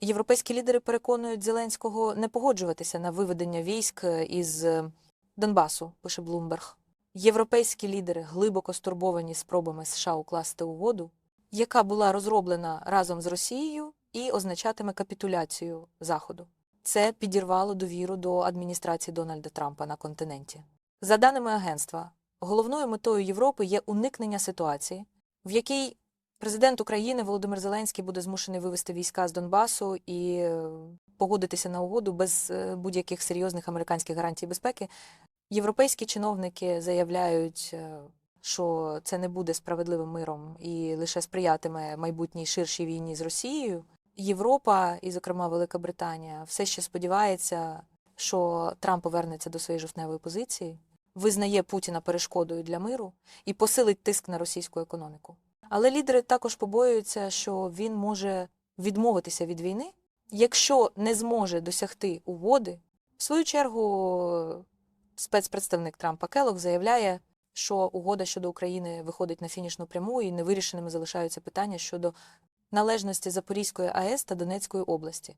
Європейські лідери переконують Зеленського не погоджуватися на виведення військ із е, Донбасу, пише Блумберг. Європейські лідери глибоко стурбовані спробами США укласти угоду, яка була розроблена разом з Росією і означатиме капітуляцію Заходу. Це підірвало довіру до адміністрації Дональда Трампа на континенті. За даними агентства, головною метою Європи є уникнення ситуації, в якій президент України Володимир Зеленський буде змушений вивести війська з Донбасу і е, погодитися на угоду без е, будь-яких серйозних американських гарантій безпеки. Європейські чиновники заявляють, е, що це не буде справедливим миром і лише сприятиме майбутній ширшій війні з Росією. Європа, і, зокрема, Велика Британія, все ще сподівається, що Трамп повернеться до своєї жовтневої позиції, визнає Путіна перешкодою для миру і посилить тиск на російську економіку. Але лідери також побоюються, що він може відмовитися від війни, якщо не зможе досягти угоди. В свою чергу, спецпредставник Трампа Келлог заявляє, що угода щодо України виходить на фінішну пряму і невирішеними залишаються питання щодо належності Запорізької АЕС та Донецької області.